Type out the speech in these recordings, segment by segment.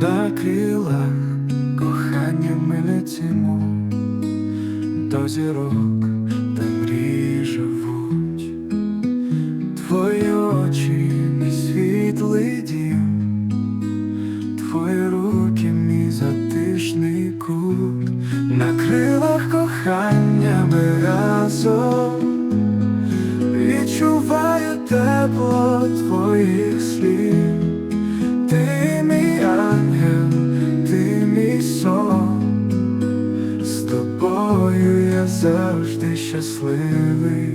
на крилах кохання ми летимо до зірок та мрій живуть. Твої очі, мій світлий дім, твої руки, мій затишний кут, на крилах кохання ми разом. Відчуваю тепло твоїх слів. Завжди щасливий,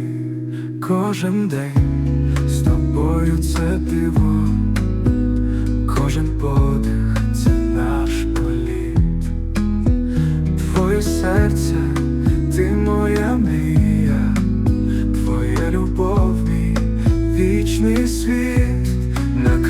кожен день з тобою це диво, кожен подих це наш політ, твоє серце, ти моя мрія. Твоя любов, мій вічний світ, на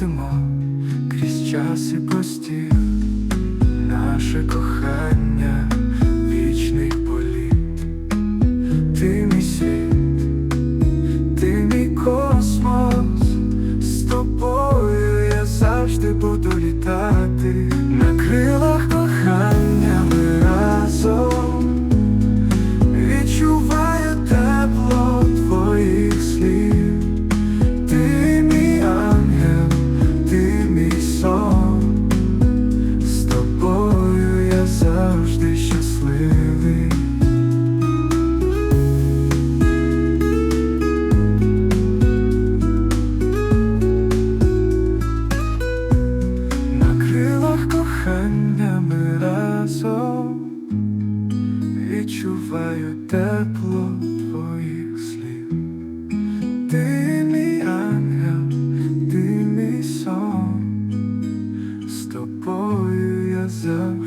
летимо крізь час і простір, наше кохання, відчуваю тепло твоїх слів. Ти мій ангел, ти мій сон, з тобою я завжди